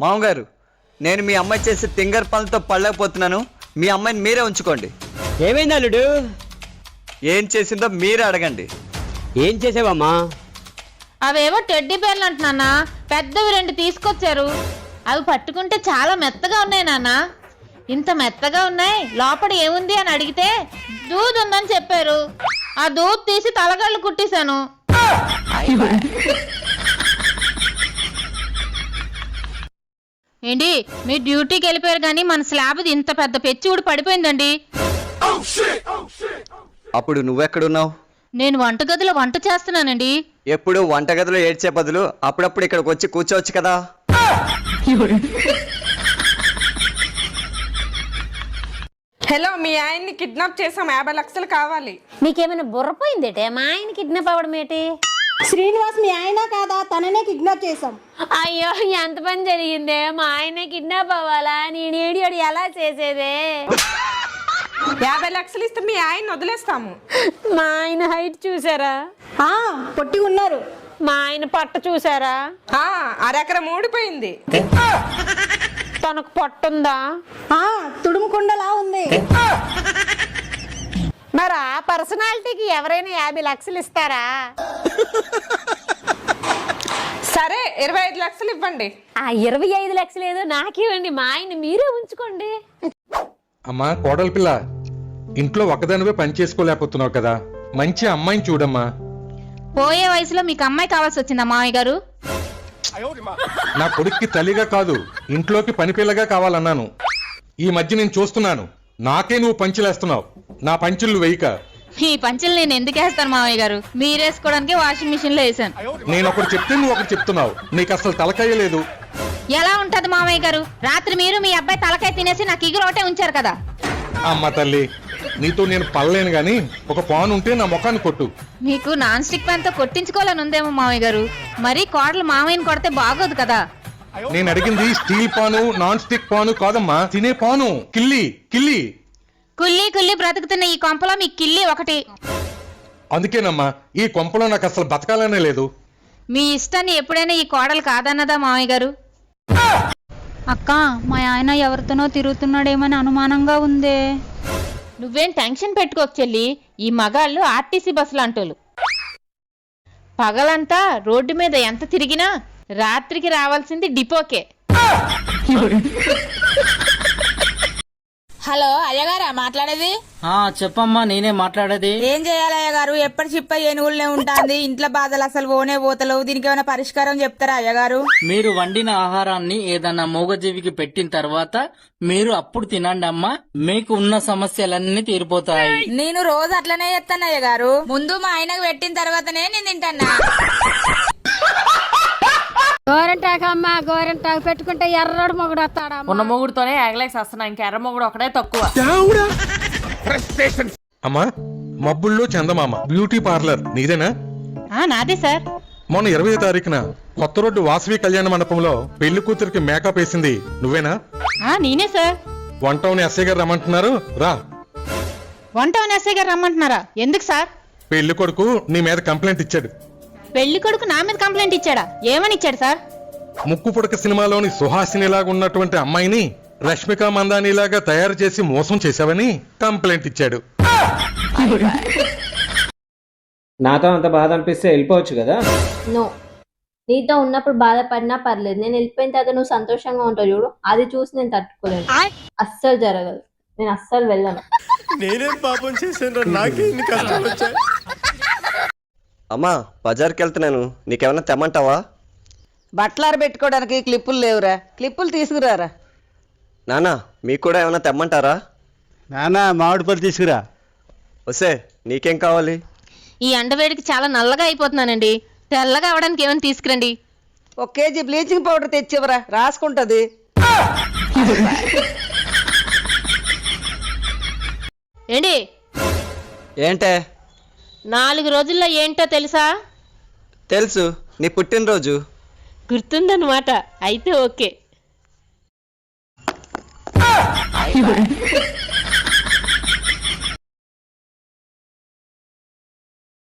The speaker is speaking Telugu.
మామగారు నేను మీ అమ్మాయి చేసే తింగర్ పనులతో పడలేకపోతున్నాను. మీ అమ్మాయిని మీరే ఉంచుకోండి. ఏమైంది అల్లుడు? ఏం చేసిందో మీరే అడగండి. ఏం చేసావమ్మా? అవేవో టెడ్డీ బేర్లు అంటున్నాన్న పెద్దవి రెండు తీసుకొచ్చారు. అవి పట్టుకుంటే చాలా మెత్తగా ఉన్నాయి నాన్న. ఇంత మెత్తగా ఉన్నాయి లోపల ఏముంది అని అడిగితే దూద్ ఉందని చెప్పారు. ఆ దూద్ తీసి తలగళ్ళు కుట్టేశాను. ఏంటి? మీ డ్యూటీకి వెళ్ళిపోయారు కానీ మన స్లాబ్ ఇంత పెద్ద పెచ్చి ఊడి పడిపోయిందండి. అప్పుడు నువ్వెక్కడున్నావు? నేను వంటగదిలో వంట చేస్తున్నానండి. ఎప్పుడు వంటగదిలో ఏడ్చే బదులు అప్పుడప్పుడు ఇక్కడికి వచ్చి కూర్చోవచ్చు కదా? హలో మీ ఆయన్ని కిడ్నాప్ చేసాం యాభై లక్షలు కావాలి. నీకేమైనా బుర్రపోయిందేటే? మా ఆయన కిడ్నాప్ అవ్వడం ఏంటి? శ్రీనివాస్ మీ ఆయన కాదా? తననే కిడ్నాప్ చేశాం. అయ్యో ఎంత పని జరిగిందే? మా ఆయన కిడ్నాప్ అవ్వాలా? నేను ఏడియోడు ఎలా చేసేదే? యాభై లక్షలు ఇస్తే మీ ఆయన్ని వదిలేస్తాము. మా ఆయన హైట్ చూసారా? ఆ, పొట్టి ఉన్నారు. మా ఆయన పట్ట చూసారా? ఆ, అరెకరం ఊడిపోయింది. తనకు పట్టుందా? ఆ, తుడుముకుండలా ఉంది. మరి ఆ పర్సనాలిటీకి ఎవరైనా యాభై లక్షలు ఇస్తారా? సరే ఇరవై ఐదు లక్షలు ఇవ్వండి. ఆ ఇరవై ఐదు లక్షలు ఏదో నాకేవండి మా ఆయన మీరే ఉంచుకోండి. అమ్మా కోడలి పిల్ల ఇంట్లో ఒక్కదానివే పని చేసుకోలేకపోతున్నావు కదా. మంచి అమ్మాయిని చూడమ్మా. పోయే వయసులో మీకు అమ్మాయి కావాల్సి వచ్చిందా మామయ్య గారు? నా కొడుక్కి తల్లిగా కాదు ఇంట్లోకి పని పిల్లగా కావాలన్నాను. ఈ మధ్య నేను చూస్తున్నాను. నాకే నువ్వు పంచులేస్తున్నావు. నా పంచులు వేయక. ఈ పంచులు నేను ఎందుకు వేస్తాను మామయ్య గారు? మీరు వేసుకోవడానికి వాషింగ్ మిషన్లో వేసాను నేను ఒకటి చెప్తే నువ్వు ఒకటి చెప్తున్నావు. నీకు అసలు తలకాయ లేదు. ఎలా ఉంటది మామయ్య గారు? రాత్రి మీరు మీ అబ్బాయి తలకాయ తినేసి నాకు ఇగురు ఒకటే ఉంచారు కదా. అమ్మ తల్లి నీతో నేను పడలేను గాని ఒక పాను ఉంటే నా ముఖాన్ని కొట్టు. మీకు నాన్ స్టిక్ ప్యాన్తో కొట్టించుకోవాలని ఉందేమో మామయ్య గారు. మరి కోడలు మామయ్యని కొడితే బాగోదు కదా. నేను అడిగింది steel pan non stick pan కాదమ్మా. తినే పాను. కిల్లి కిల్లి. కుల్లి కుల్లి బ్రతుకుతున్న ఈ కొంపలో మీ కిల్లి ఒకటి. అందుకేనమ్మా ఈ కొంపలో నాకు అసలు బతకాలనే లేదు. మీ ఇష్టాన్ని ఎప్పుడైనా ఈ కోడలు కాదన్నదా మామయ్య గారు? అక్క మా ఆయన ఎవరితోనో తిరుగుతున్నాడేమని అనుమానంగా ఉందే. నువ్వేం టెన్షన్ పెట్టుకోకు చెల్లి. ఈ మగాళ్ళు ఆర్టీసీ బస్సులు అంటోళ్ళు. పగలంతా రోడ్డు మీద ఎంత తిరిగినా రాత్రికి రావాల్సింది డిపోకే. హలో అయ్యగారా మాట్లాడేది? ఆ చెప్పమ్మా నేనే మాట్లాడేది. ఏం చేయాలి అయ్యగారు? ఎప్పటి చిప్ప ఏనుగులనే ఉంటుంది. ఇంట్లో బాధలు అసలు ఓనే పోతలేవు. దీనికి ఏమైనా పరిష్కారం చెప్తారా అయ్యగారు? మీరు వండిన ఆహారాన్ని ఏదన్నా మూగజీవికి పెట్టిన తర్వాత మీరు అప్పుడు తినండి అమ్మా. మీకు ఉన్న సమస్యలన్నీ తీరిపోతాయి. నేను రోజు అట్లనే చేస్తాను అయ్యగారు. ముందు మా ఆయనకు పెట్టిన తర్వాతనే నేను తింటానా? గోరంటాకు అమ్మ గోరంటాకు పెట్టుకుంటే ఎర్రడు మొగుడు వస్తాడా ఉన్న మొగుడుతోనే ఎగలేసి వస్తున్నా ఇంక ఎర్ర మొగుడు ఒకటే తక్కువ. అమ్మా మబ్బుల్లో చందమామ. Beauty parlour. నీదేనా? ఆ నాదే సార్. మొన్న ఇరవై తారీఖున కొత్త రోడ్డు వాసవి కళ్యాణ మండపంలో పెళ్ళి కూతురికి మేకప్ వేసింది. నువ్వేనా? ఆ నేనే సార్. వంటవుని ఎస్ఐ గారు రమ్మంటున్నారు. రా. వంట ఎస్ఐ గారు రమ్మంటున్నారా? ఎందుకు సార్? పెళ్ళి కొడుకు నీ మీద కంప్లైంట్ ఇచ్చాడు. పెళ్ళి కొడుకు నా మీద కంప్లైంట్ ఇచ్చాడా? ఏమని ఇచ్చాడు సార్? ముక్కు పుడక సినిమాలోని సుహాసినిలాగా ఉన్నటువంటి అమ్మాయిని రష్మిక మందానిలాగా తయారు చేసి మోసం చేశావని కంప్లైంట్ ఇచ్చాడు. నాతో అంత బాధ అనిపిస్తే వెళ్ళిపోవచ్చు కదా? నో. నీతో ఉన్నప్పుడు బాధపడినా పర్లేదు. నేను వెళ్ళిపోయిన తర్వాత నువ్వు సంతోషంగా ఉంటావు చూడు. అది చూసి నేను తట్టుకోలేను. అస్సలు జరగదు. నేను అస్సలు వెళ్ళను. అమ్మా బజార్కి వెళ్తున్నాను నీకేమన్నా తెమ్మంటావా? బట్టలారు పెట్టుకోవడానికి క్లిప్పులు లేవురా. క్లిప్పులు తీసుకురారా. నానా మీకు కూడా ఏమైనా తెమ్మంటారా? నానా మామిడి పళ్ళు తీసుకురా. వసే నీకేం కావాలి? ఈ అండవేడికి చాలా నల్లగా అయిపోతున్నానండి. తెల్లగా అవడానికి ఏమైనా తీసుకురండి. ఒక కేజీ బ్లీచింగ్ పౌడర్ తెచ్చివరా రాసుకుంటది. ఏంటి? ఏంటే? నాలుగు రోజుల్లో ఏంటో తెలుసా? తెలుసు. నీ పుట్టినరోజు. గుర్తుందన్నమాట. అయితే ఓకే.